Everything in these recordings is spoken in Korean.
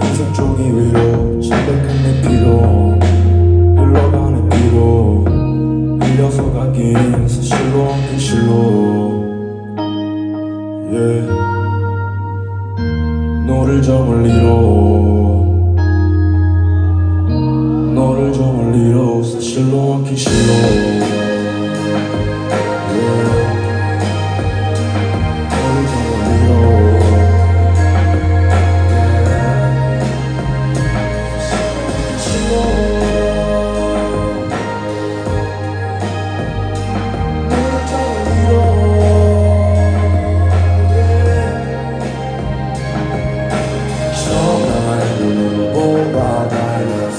흰색 종이 위로 창백한 내 피로 흘러가는 피로 흘려서 가긴 사실로 엉킨 실로 yeah. 너를 저 멀리로 너를 저 멀리로 사실로 엉킨 실로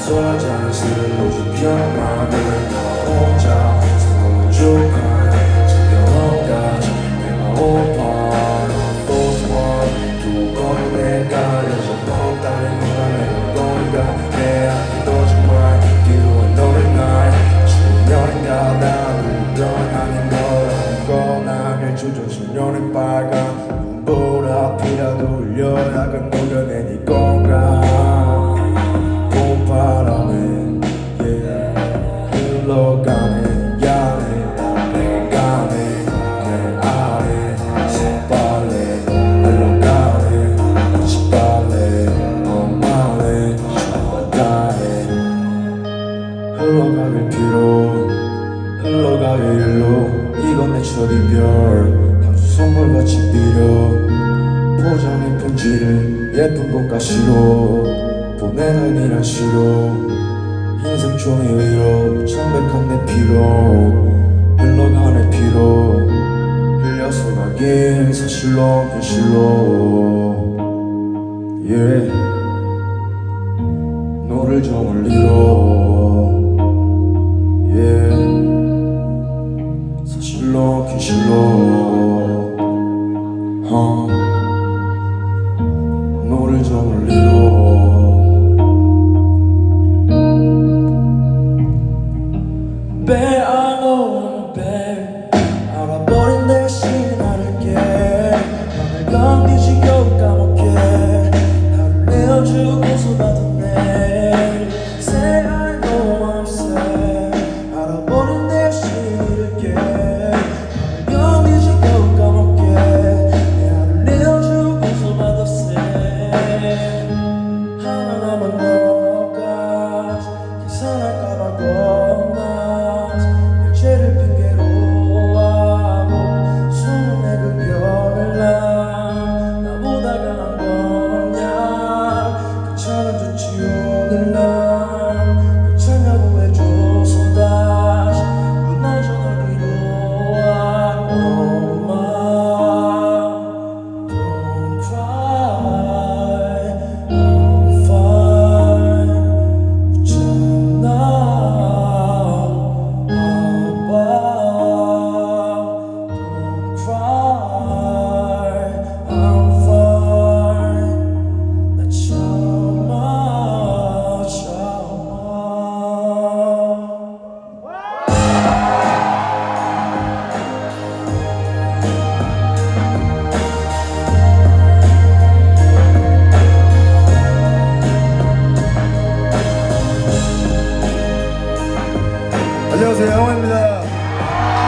오직 평화 일로 이건 내 첫 이별 향수 선물같이 빌어. 포장의 편지를 예쁜 꽃가시로 보내는 이란 시로. 흰색 종이 위로 창백한 내 피로 흘러가는 피로. 흘려서 가길 사실로 현실로. yeah. 너를 저 멀리로 的心。안녕하세요 영호입니다